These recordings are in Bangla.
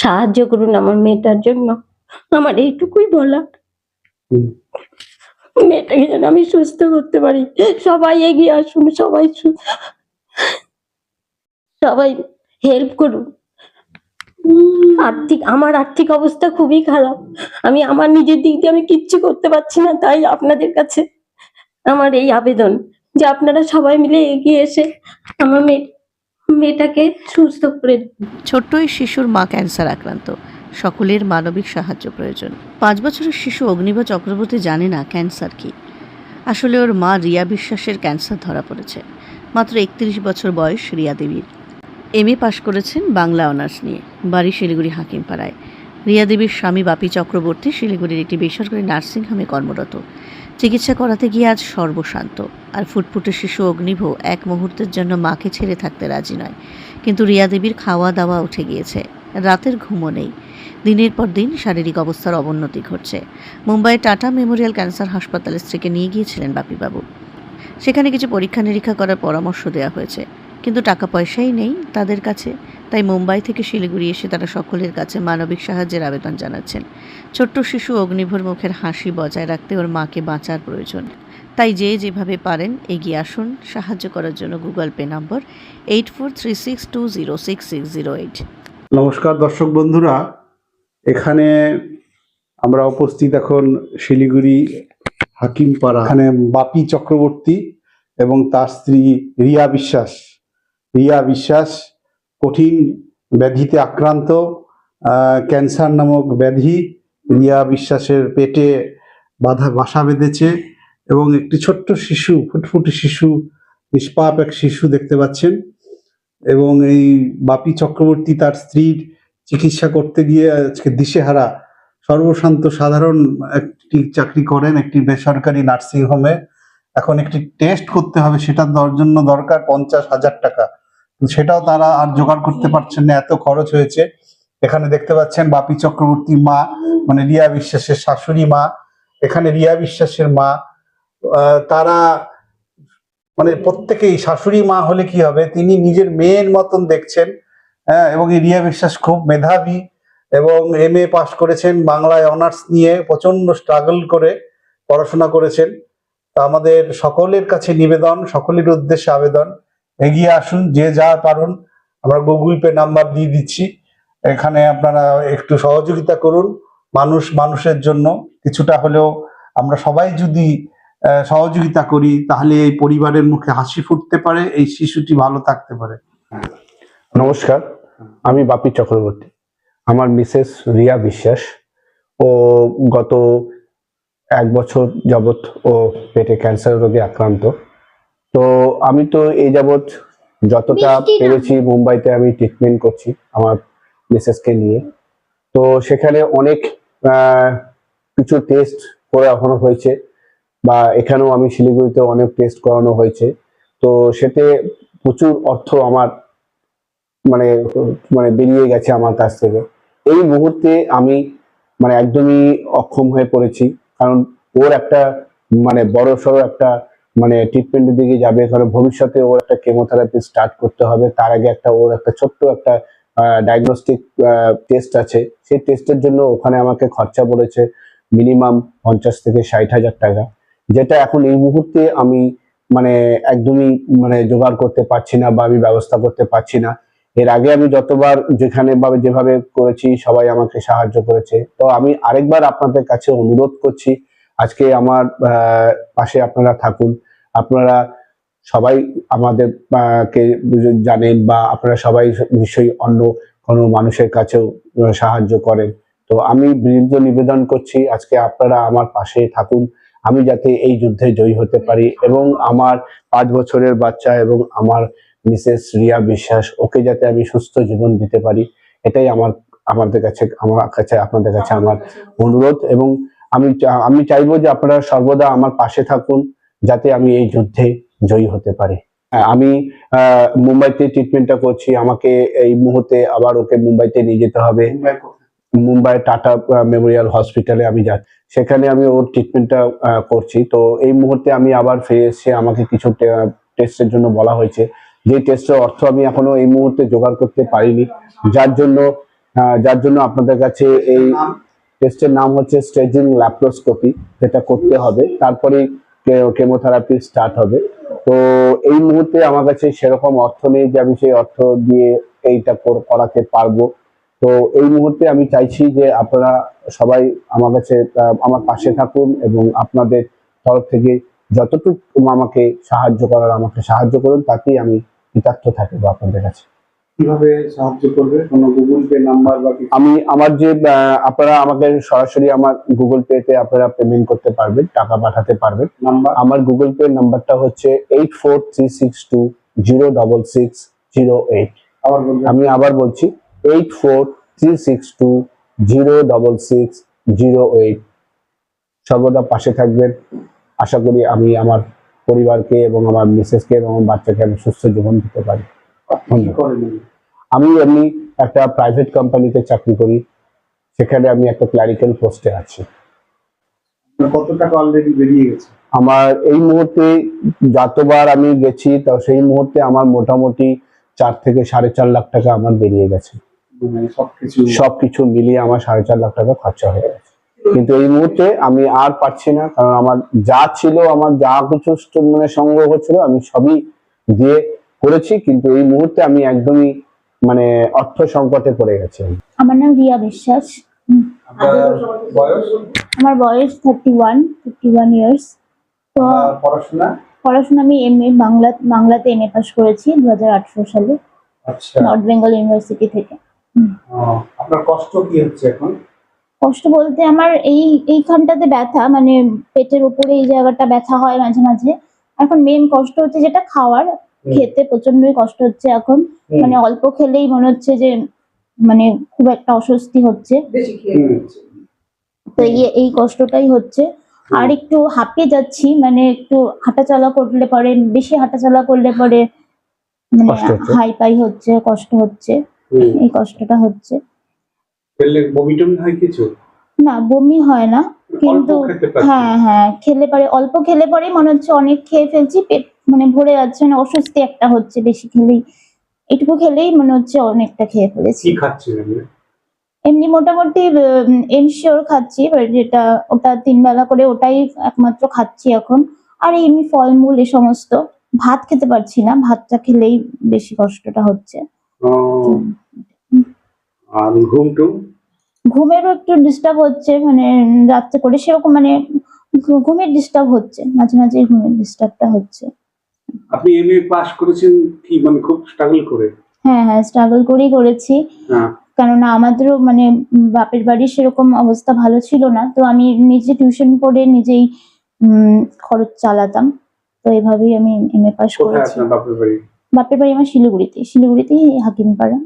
সাহায্য করুন আমার মেয়েটার জন্য। আমার এইটুকুই বলা। মেয়েটাকে যেন আমি সুস্থ করতে পারি। সবাই এগিয়ে আসুন সবাই সবাই হেল্প করুন। আর্থিক আমার আর্থিক অবস্থা খুবই খারাপ। আমি আমার নিজের দিক দিয়ে আমি কিচ্ছু করতে পারছি না তাই আপনাদের কাছে আমার এই আবেদন যে আপনারা সবাই মিলে এগিয়ে এসে আমার মেয়ে মেয়েটাকে সুস্থ করে ছোট্টই শিশুর মা ক্যান্সার আক্রান্ত। সকলের মানবিক সাহায্য প্রয়োজন। পাঁচ বছরের শিশু অগ্নিব চক্রবর্তী জানে না ক্যান্সার কি। আসলে ওর মা রিয়া বিশ্বাসের ক্যান্সার ধরা পড়েছে। মাত্র একত্রিশ বছর বয়স রিয়া দেবীর। এম পাশ করেছেন বাংলা অনার্স নিয়ে। বাড়ি শিলিগুড়ি হাকিমপাড়ায়। রিয়া দেবীর স্বামী বাপি চক্রবর্তী শিলিগুড়ির একটি বেসরকারি নার্সিংহোমে কর্মরত। চিকিৎসা করাতে গিয়ে আজ সর্বশান্ত। আর ফুটফুটে শিশু অগ্নিভ এক মুহূর্তের জন্য মাকে ছেড়ে থাকতে রাজি নয়। কিন্তু রিয়া দেবীর খাওয়া দাওয়া উঠে গিয়েছে। রাতের ঘুমও নেই। দিনের পর দিন শারীরিক অবস্থার অবনতি ঘটছে। মুম্বাইয়ের টাটা মেমোরিয়াল ক্যান্সার হাসপাতালে স্ত্রীকে নিয়ে গিয়েছিলেন বাপিবাবু। সেখানে কিছু পরীক্ষা নিরীক্ষা করার পরামর্শ দেওয়া হয়েছে। কিন্তু টাকা পয়সাই নেই তাদের কাছে। তাই মুম্বাই থেকে শিলিগুড়ি এসে তারা সকলের কাছে মানবিক সাহায্যের আবেদন জানাচ্ছেন। ছোট্ট শিশু অগ্নিভর মুখের হাসি বজায় রাখতে ওর মাকে বাঁচার প্রয়োজন। তাই যে যেভাবে পারেন, এগিয়ে আসুন। সাহায্য করার জন্য গুগল পে নম্বর eight four three six two zero six six zero eight নমস্কার দর্শক বন্ধুরা। এখানে আমরা উপস্থিত এখন শিলিগুড়ি হাকিমপাড়া, এখানে বাপি চক্রবর্তী এবং তার স্ত্রী রিয়া বিশ্বাস। রিয়া বিশ্বাস কঠিন ব্যাধিতে আক্রান্ত ক্যান্সার নামক ব্যাধি রিয়া বিশ্বাসের পেটে বাধা, বাসা বেঁধেছে এবং একটি ছোট্ট শিশু, ফুটফুটে শিশু, নিষ্পাপ এক শিশু দেখতে পাচ্ছেন এবং এই বাপি চক্রবর্তী তার স্ত্রীর চিকিৎসা করতে গিয়ে আজকে দিশেহারা সর্বশান্ত সাধারণ একটি চাকরি করেন একটি বেসরকারি নার্সিং হোমে এখন একটি টেস্ট করতে হবে সেটার জন্য দরকার পঞ্চাশ হাজার টাকা। সেটাও তারা আর জোগাড় করতে পারছেন না এত খরচ হয়েছে। এখানে দেখতে পাচ্ছেন বাপি চক্রবর্তী মা মানে রিয়া বিশ্বাসের শাশুড়ি মা এখানে রিয়া বিশ্বাসের মা। তারা মানে প্রত্যেকেই শাশুড়ি মা হলে কি হবে? তিনি নিজের মেয়ের মতন দেখছেন হ্যাঁ এবং এই রিয়া বিশ্বাস খুব মেধাবী এবং এম এ পাশ করেছেন বাংলায় অনার্স নিয়ে প্রচণ্ড স্ট্রাগল করে পড়াশোনা করেছেন। তা আমাদের সকলের কাছে নিবেদন সকলের উদ্দেশ্যে আবেদন। এগিয়ে আসুন, যে যা পারুন। আমরা গুগল পে নাম্বার দিয়ে দিচ্ছি। এখানে আপনারা একটু সহযোগিতা করুন মানুষ, মানুষের জন্য। কিছুটা হলেও আমরা সবাই যদি সহযোগিতা করি, তাহলে এই পরিবারের মুখে হাসি ফুটতে পারে, এই শিশুটি ভালো থাকতে পারে। নমস্কার, আমি বাপি চক্রবর্তী। আমার মিসেস রিয়া বিশ্বাস। ও গত এক বছর যাবৎ ও পেটে ক্যান্সার রোগে আক্রান্ত। তো আমি তো এই যাবৎ যতটা পেরেছি মুম্বাইতে আমি ট্রিটমেন্ট করছি আমার মিসেসকে নিয়ে। তো সেখানে অনেক কিছু টেস্ট করানো হয়েছে বা এখানেও আমি শিলিগুড়িতে অনেক টেস্ট করানো হয়েছে। তো সেতে প্রচুর অর্থ আমার মানে মানে বেরিয়ে গেছে আমার কাছ থেকে। এই মুহূর্তে আমি মানে একদমই অক্ষম হয়ে পড়েছি। কারণ ওর একটা মানে বড় সড়ো একটা মানে ট্রিটমেন্টের দিকে যাবে। কারণ ভবিষ্যতে ওর একটা কেমোথেরাপি স্টার্ট করতে হবে। তার আগে একটা ওর একটা ছোট্ট একটা ডায়াগনস্টিক টেস্ট আছে। সেই টেস্টের জন্য ওখানে আমাকে খরচা পড়েছে মিনিমাম পঞ্চাশ থেকে ষাট হাজার টাকা। যেটা এখন এই মুহূর্তে আমি মানে একদমই মানে জোগাড় করতে পারছি না বা আমি ব্যবস্থা করতে পারছি না। এর আগে আমি যতবার যেখানে বা যেভাবে করেছি, সবাই আমাকে সাহায্য করেছে। তো আমি আরেকবার আপনাদের কাছে অনুরোধ করছি, আজকে আমার পাশে আপনারা থাকুন। আপনারা সবাই আমাদের কে জানেন বা আপনারা সবাই নিশ্চয়ই অন্য কোনো মানুষের কাছেও সাহায্য করেন। তো আমি বিনীত নিবেদন করছি আজকে আপনারা আমার পাশে থাকুন। আমি যাতে এই যুদ্ধে জয়ী হতে পারি এবং আমার পাঁচ বছরের বাচ্চা এবং আমার মিসেস রিয়া বিশ্বাস ওকে যাতে আমি সুস্থ জীবন দিতে পারি। এটাই আমার আমাদের কাছে আমার কাছে আপনাদের কাছে আমার অনুরোধ এবং আমি আমি চাইব যে আপনারা সর্বদা আমার পাশে থাকুন। যাতে আমি এই যুদ্ধে জয়ী হতে পারি। আমি মুম্বাইতে ট্রিটমেন্টটা করছি। আমাকে এই মুহূর্তে আবার ওকে মুম্বাইতে নিয়ে যেতে হবে। মুম্বাই টাটা মেমোরিয়াল হসপিটালে আমি যাচ্ছি। সেখানে আমি ওর ট্রিটমেন্টটা করছি। তো এই মুহূর্তে আমি আবার ফিরে এসে আমাকে কিছু টেস্টের জন্য বলা হয়েছে। যে টেস্টের অর্থ আমি এখনও এই মুহূর্তে জোগাড় করতে পারিনি। যার জন্য যার জন্য আপনাদের কাছে এই টেস্টের নাম? হচ্ছে স্টেজিং ল্যাপ্রোস্কোপি যেটা করতে হবে। তারপরে কেমোথেরাপি স্টার্ট হবে। তো এই মুহূর্তে আমার কাছে সেরকম অর্থ নেই যে আমি সেই অর্থ দিয়ে এইটা করাতে পারব। তো এই মুহূর্তে আমি চাইছি যে আপনারা সবাই আমার কাছে আমার পাশে থাকুন এবং আপনাদের তরফ থেকে যতটুকু আমাকে সাহায্য করার আমাকে সাহায্য করুন, তাতেই আমি কৃতার্থ থাকব আপনাদের কাছে। কীভাবে সাহায্য করবে? কোনো গুগল পে নাম্বার বা আমি আমার যে আপনারা আমাকে সরাসরি আমার গুগল পেতে আপনারা পেমেন্ট করতে পারবেন টাকা পাঠাতে পারবেন। নাম্বার আমার গুগল পে নাম্বারটা হচ্ছে eight four three six two zero double six zero eight আবার আমি আবার বলছি eight four three six two zero double six zero eight সর্বদা পাশে থাকবেন। আশা করি আমি আমার পরিবারকে এবং আমার মিসেসকে এবং আমার বাচ্চাকে আমি সুস্থ জীবন দিতে পারি। আমি এমনি একটা প্রাইভেট কোম্পানিতে চাকরি করি সেখানে আমি একটা ক্লারিক্যাল পোস্টে আছি। কত টাকা অলরেডি বেরিয়ে গেছে? আমার এই মুহূর্তে যতবার আমি গেছি তো সেই মুহূর্তে আমার মোটামুটি চার থেকে সাড়ে চার লাখ টাকা আমার বেরিয়ে গেছে। মানে সবকিছু সবকিছু মিলিয়ে আমার সাড়ে চার লাখ টাকা খরচা হয়ে গেছে। কিন্তু এই মুহূর্তে আমি আর পারছি না কারণ আমার যা ছিল আমার যা কিছু মানে সংগ্রহ ছিল আমি সবই দিয়ে করেছি কিন্তু এই মুহূর্তে আমি একদমই মানে অর্থ সংকটে পড়ে গেছি আমার নাম রিয়া বিশ্বাস। বয়স? আমার বয়স thirty one fifty one years তো পড়াশোনা? পড়াশোনা আমি এম এ বাংলা বাংলাতে এম এ পাস করেছি দু হাজার আঠারো সালে। আচ্ছা। নর্থ বেঙ্গল ইউনিভার্সিটি থেকে। আপনার কষ্ট কি হচ্ছে এখন? কষ্ট বলতে আমার এই এইখানটাতে ব্যথা মানে পেটের উপরে এই জায়গাটা ব্যথা হয় মাঝে মাঝে। এখন মেন কষ্ট হচ্ছে যেটা খাওয়ার। খেতে প্রচন্ডই কষ্ট হচ্ছে এখন। মানে অল্প খেলেই মনে হচ্ছে যে মানে খুব একটা অস্বস্তি হচ্ছে। তো এই- এই কষ্টটাই হচ্ছে। আর একটু হাঁপিয়ে যাচ্ছি মানে একটু হাঁটাচলা করলে পরে বেশি হাঁটাচলা করলে পরে মানে হাই পাই হচ্ছে কষ্ট হচ্ছে। এই কষ্টটা হচ্ছে। হয় না বমি হয় না। কিন্তু। হ্যাঁ হ্যাঁ খেলে পরে অল্প খেলে পরে মনে হচ্ছে অনেক খেয়ে ফেলছি পেট মানে ভরে যাচ্ছে মানে অস্বস্তি একটা হচ্ছে বেশি খেলেই। এটুকু খেলেই মনে হচ্ছে অনেকটা খেয়ে ফেলেছি। কি এমনি? মোটামুটি এনশিওর খাচ্ছি যেটা ওটা তিন বেলা করে ওটাই একমাত্র খাচ্ছি এখন। আর এমনি ফলমূল এ সমস্ত ভাত খেতে পারছি না ভাতটা খেলেই বেশি কষ্টটা হচ্ছে। আর ঘুম টুম? ঘুমেরও একটু ডিস্টার্ব হচ্ছে মানে রাত্রে করে সেরকম মানে ঘুমের ডিস্টার্ব হচ্ছে মাঝে মাঝে ঘুমের ডিস্টার্বটা হচ্ছে। আপনি এম এ পাস করেছেন কি? মানে খুব স্ট্রাগল করে। হ্যাঁ হ্যাঁ স্ট্রাগল করেই করেছি। হ্যাঁ। কেননা আমাদেরও মানে বাপের বাড়ির সেরকম অবস্থা ভালো ছিল না। তো আমি নিজে টিউশন পড়ে নিজেই খরচ চালাতাম। তো এভাবেই আমি এম এ পাস করেছি। বাপের বাড়ি? বাপের বাড়ি আমার শিলিগুড়িতে। শিলিগুড়িতেই হাকিমপাড়া।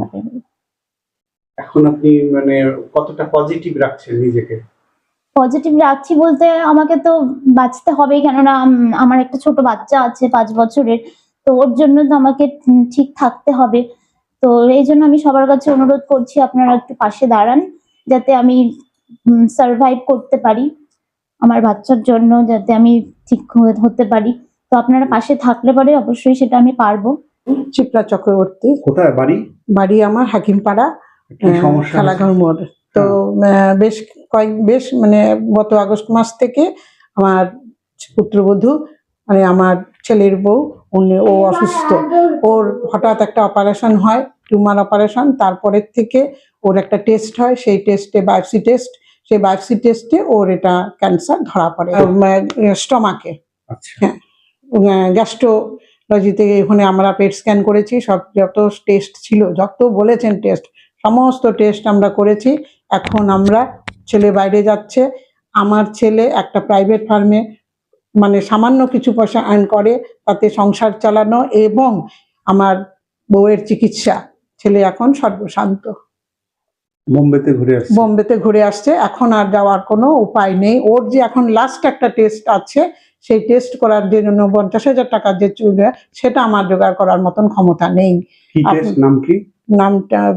বাপের বাড়ি। এখন আপনি মানে কতটা পজিটিভ রাখছেন নিজেকে? পজিটিভ রাখছি বলতে আমাকে তো বাঁচতে হবে কেননা আমার একটা ছোট বাচ্চা আছে পাঁচ বছরের। তো ওর জন্য তো আমাকে ঠিক থাকতে হবে। তো এই জন্য আমি সবার কাছে অনুরোধ করছি আপনারা একটু পাশে দাঁড়ান যাতে আমি সার্ভাইভ করতে পারি আমার বাচ্চার জন্য যাতে আমি ঠিক হতে পারি। তো আপনারা পাশে থাকলে পরে অবশ্যই সেটা আমি পারব। চিত্রা চক্রবর্তী। কোথায়? বাড়ি? বাড়ি আমার হাকিমপাড়া খেলাঘর মোড়। তো বেশ কয়েক বেশ মানে গত আগস্ট মাস থেকে আমার পুত্রবধূ মানে আমার ছেলের বউ উনি ও অসুস্থ। ওর হঠাৎ একটা অপারেশন হয় টিউমার অপারেশন তারপরের থেকে ওর একটা টেস্ট হয় সেই টেস্টে বায়োপসি টেস্ট সেই বায়োপসি টেস্টে ওর এটা ক্যান্সার ধরা পড়ে স্টমাকে আচ্ছা। গ্যাস্ট্রোলজিতে ওখানে আমরা পেট স্ক্যান করেছি সব যত টেস্ট ছিল যত বলেছেন টেস্ট সমস্ত টেস্ট আমরা করেছি। এখন আমরা ছেলে বাইরে যাচ্ছে। আমার ছেলে একটা প্রাইভেট ফার্মে মানে সামান্য কিছু পয়সা আর্ন করে তাতে সংসার চালানো এবং আমার বউয়ের চিকিৎসা। ছেলে এখন সর্বশান্ত। বোম্বেতে ঘুরে আসছে। বোম্বেতে ঘুরে আসছে। এখন আর যাওয়ার কোনো উপায় নেই। ওর যে এখন লাস্ট একটা টেস্ট আছে সেই টেস্ট করার জন্য পঞ্চাশ হাজার টাকার যে চুল সেটা আমার জোগাড় করার মতন ক্ষমতা নেই। কি আপনি- টেস্ট নাম কি? নামটা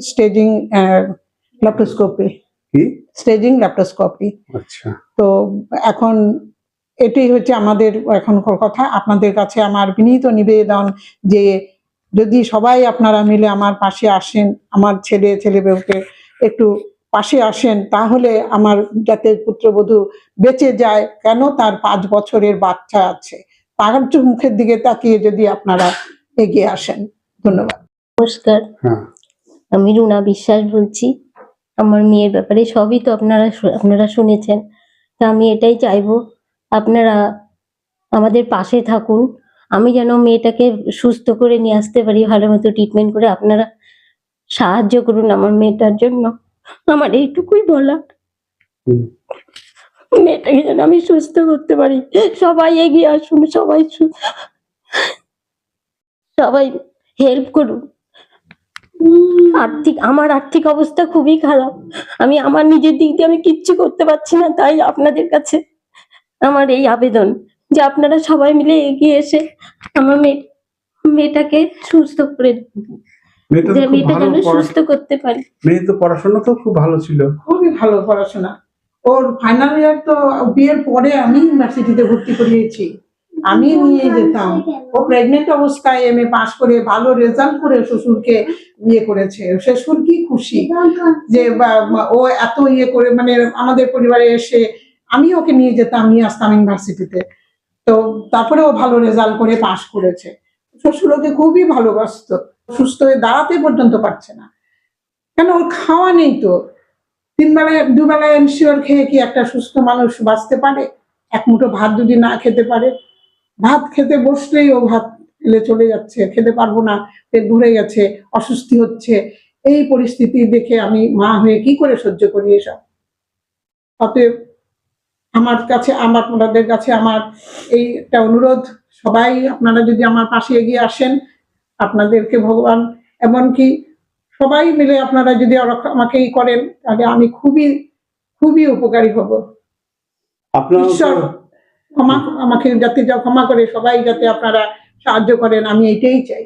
স্টেজিং ল্যাপ্টোস্কোপি। কি? Staging laparoscopy. আচ্ছা। তো এখন এটাই হচ্ছে আমাদের এখন কথা। আপনাদের কাছে আমার বিনীত নিবেদন যে যদি সবাই আপনারা মিলে আমার পাশে আসেন আমার ছেলে ছেলে বউকে একটু পাশে আসেন তাহলে আমার যাতে পুত্রবধূ বেঁচে যায়। কেন তার পাঁচ বছরের বাচ্চা আছে? তার মুখের দিকে তাকিয়ে যদি আপনারা এগিয়ে আসেন। ধন্যবাদ। নমস্কার। হ্যাঁ। আমি রুনা বিশ্বাস বলছি। আমার মেয়ের ব্যাপারে সবই তো আপনারা আপনারা শুনেছেন। তা আমি এটাই চাইব আপনারা আমাদের পাশে থাকুন। আমি যেন মেয়েটাকে সুস্থ করে নিয়ে আসতে পারি ভালো মতো ট্রিটমেন্ট করে আপনারা সাহায্য করুন আমার মেয়েটার জন্য। আমার এইটুকুই বলা মেয়েটাকে যেন আমি সুস্থ করতে পারি। সবাই এগিয়ে আসুন সবাই সবাই হেল্প করুন। আর্থিক আমার আর্থিক অবস্থা খুবই খারাপ। আমি আমার নিজের দিক দিয়ে আমি কিচ্ছু করতে পারছি না তাই আপনাদের কাছে আমার এই আবেদন যে আপনারা সবাই মিলে এগিয়ে এসে আমার মেয়ে মেয়েটাকে সুস্থ করে যে মেয়েটা যেন সুস্থ করতে পারি। মেয়ে তো পড়াশোনা তো খুব ভালো ছিল। খুবই ভালো পড়াশোনা। ওর ফাইনাল ইয়ার তো বিয়ের পরে আমি ইউনিভার্সিটিতে ভর্তি করিয়েছি। আমি নিয়ে যেতাম। ও প্রেগনেন্ট অবস্থায় এম এ পাশ করে ভালো রেজাল্ট করে শ্বশুরকে বিয়ে করেছে। শ্বশুর কি খুশি যে ও এত ইয়ে করে মানে আমাদের পরিবারে এসে আমি ওকে নিয়ে যেতাম নিয়ে আসতাম ইউনিভার্সিটিতে তো। তারপরে ও ভালো রেজাল্ট করে পাশ করেছে। শ্বশুর ওকে খুবই ভালোবাসতো। সুস্থ হয়ে দাঁড়াতে পর্যন্ত পারছে না। কেন? ওর খাওয়া নেই তো। তিন বেলায় দুবেলায় এনশিওর খেয়ে কি একটা সুস্থ মানুষ বাঁচতে পারে? এক মুঠো ভাত যদি না খেতে পারে? ভাত খেতে বসলেই ও ভাত ফেলে চলে যাচ্ছে খেতে পারব না পেট ভরে গেছে অসুস্থি হচ্ছে। এই পরিস্থিতি দেখে আমি মা হয়ে কি করে সহ্য করি এসব? অতএব আমার কাছে আমার আপনাদের কাছে আমার এই একটা অনুরোধ সবাই আপনারা যদি আমার পাশে এগিয়ে আসেন আপনাদেরকে ভগবান এমনকি সবাই মিলে আপনারা যদি আমাকে করেন তাহলে আমি খুবই খুবই উপকারী হব। আপনার ক্ষমা আমাকে যাতে যা ক্ষমা করে সবাই যাতে আপনারা সাহায্য করেন আমি এটাই চাই।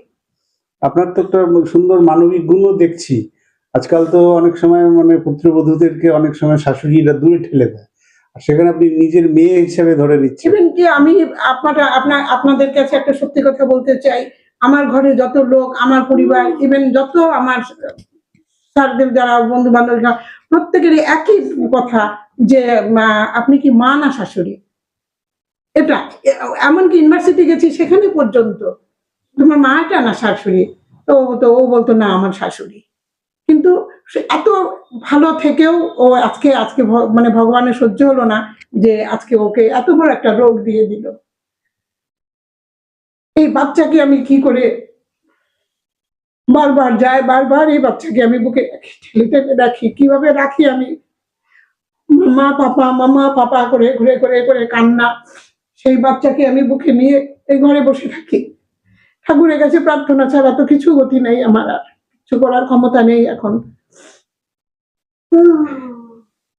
আপনার তো একটা সুন্দর মানবিক গুণও দেখছি। আজকাল তো অনেক সময় মানে পুত্রবধূদেরকে অনেক সময় শাশুড়িরা দূরে ঠেলে দেয়। আর সেখানে আপনি নিজের মেয়ে হিসেবে ধরে নিচ্ছেন। কি আমি আপনারা আপনার আপনাদের কাছে একটা সত্যি কথা বলতে চাই আমার ঘরে যত লোক আমার পরিবার ইভেন যত আমার স্যারদের যারা বন্ধু বান্ধব প্রত্যেকেরই একই কথা যে আপনি কি মা না শাশুড়ি? এটা এমনকি ইউনিভার্সিটি গেছি সেখানে পর্যন্ত। তোমার মা এটা না শাশুড়ি? তো তো ও বলতো, না, আমার শাশুড়ি। কিন্তু এত ভালো থেকেও ও আজকে আজকে মানে ভগবানের সহ্য হলো না যে আজকে ওকে এত বড় একটা রোগ দিয়ে দিল। এই বাচ্চাকে আমি কি করে বারবার যায় বারবার এই বাচ্চাকে আমি বুকে রাখি, ঠেলে ঠেলে রাখি, কীভাবে রাখি আমি? মা পাপা, মামা, পাপা, করে, ঘুরে ঘুরে করে কান্না। সেই বাচ্চাকে আমি বুকে নিয়ে এই ঘরে বসে থাকি। ঠাকুরের কাছে প্রার্থনা ছাড়া তো কিছু গতি নেই আমার আর। কিছু করার ক্ষমতা নেই এখন।